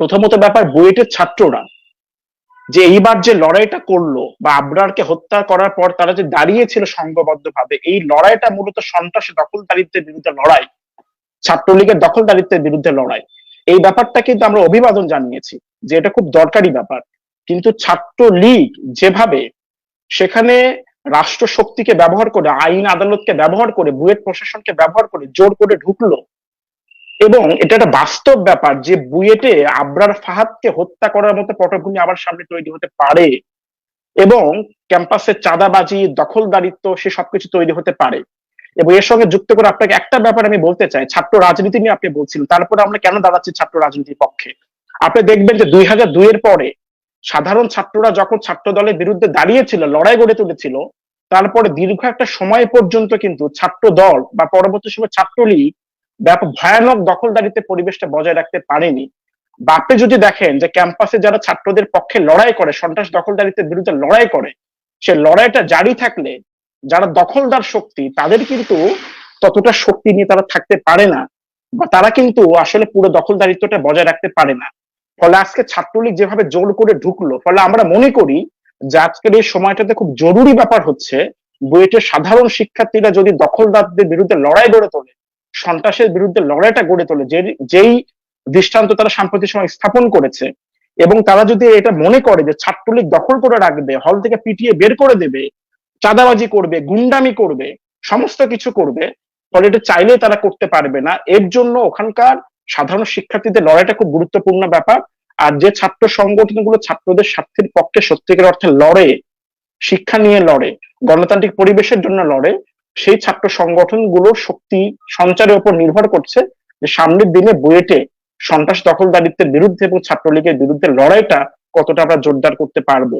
প্রথমত ব্যাপার, বুয়েটের ছাত্ররা যে এইবার যে লড়াইটা করল বা আবরারকে হত্যা করার পর তারা যে দাঁড়িয়েছিল সংঘবদ্ধ ভাবে এই লড়াইটা মূলত সন্ত্রাসী দখলদারিত্বের বিরুদ্ধে লড়াই, ছাত্রলীগের দখলদারিত্বের বিরুদ্ধে লড়াই। এই ব্যাপারটা কিন্তু আমরা অভিবাদন জানিয়েছি যে এটা খুব দরকারি ব্যাপার। কিন্তু ছাত্রলীগ যেভাবে সেখানে রাষ্ট্র শক্তিকে ব্যবহার করে, আইন আদালতকে ব্যবহার করে, বুয়েট প্রশাসনকে ব্যবহার করে জোর করে ঢুকলো এবং এটা একটা বাস্তব ব্যাপার যে বুয়েটে আবরার ফাহাদকে হত্যা করার মতো পটভূমি আবার সামনে তৈরি হতে পারে এবং ক্যাম্পাসের চাঁদাবাজি, দখলদারিত্ব, সে সবকিছু তৈরি হতে পারে। এবং এর সঙ্গে যুক্ত করে আপনাকে একটা ব্যাপার আমি বলতে চাই, ছাত্র রাজনীতি নিয়ে আপনি বলছিলেন, তারপরে আমরা কেন দাঁড়াচ্ছি ছাত্র রাজনীতির পক্ষে? আপনি দেখবেন যে দুই হাজার দুইয়ের পরে সাধারণ ছাত্ররা যখন ছাত্র দলের বিরুদ্ধে দাঁড়িয়েছিল, লড়াই গড়ে তুলেছিল, তারপরে দীর্ঘ একটা সময় পর্যন্ত কিন্তু ছাত্র দল বা পরবর্তী সময় ছাত্রলীগ ব্যাপক ভয়ানক দখলদারিতে পরিবেশটা বজায় রাখতে পারেনি। বা আপনি যদি দেখেন যে ক্যাম্পাসে যারা ছাত্রদের পক্ষে লড়াই করে, সন্ত্রাস দখলদারিত্বের বিরুদ্ধে লড়াই করে, সে লড়াইটা জারি থাকলে যারা দখলদার শক্তি, তাদের কিন্তু ততটা শক্তি নিয়ে তারা থাকতে পারে না বা তারা কিন্তু আসলে পুরো দখলদারিত্বটা বজায় রাখতে পারে না। ফলে আজকে ছাত্রলীগ যেভাবে জোর করে ঢুকলো, ফলে আমরা মনে করি যে আজকের এই সময়টাতে খুব জরুরি ব্যাপার হচ্ছে, বুয়েটের সাধারণ শিক্ষার্থীরা যদি দখলদারদের বিরুদ্ধে লড়াই গড়ে তোলে সন্ত্রাসের বিরুদ্ধে লড়াইটা গড়ে তোলে, যে, যেই দৃষ্টান্ত তারা সাম্প্রতিক সময় স্থাপন করেছে এবং তারা যদি এটা মনে করে যে ছাত্রলীগ দখল করে রাখবে, হল থেকে পিটিয়ে বের করে দেবে, চাঁদাবাজি করবে, গুন্ডামি করবে, সমস্ত কিছু করবে, ফলে এটা চাইলে তারা করতে পারবে না। এর জন্য ওখানকার সাধারণ শিক্ষার্থীদের লড়াইটা খুব গুরুত্বপূর্ণ ব্যাপার। আর যে ছাত্র সংগঠনগুলো ছাত্রদের স্বার্থের পক্ষে সত্যিকার অর্থে লড়ে, শিক্ষা নিয়ে লড়ে, গণতান্ত্রিক পরিবেশের জন্য লড়ে সেই ছাত্র সংগঠনগুলোর শক্তি সঞ্চারের উপর নির্ভর করছে যে সামনের দিনে বুয়েটে সন্ত্রাস দখলদারিত্বের বিরুদ্ধে এবং ছাত্রলীগের বিরুদ্ধে লড়াইটা কতটা আমরা জোরদার করতে পারব।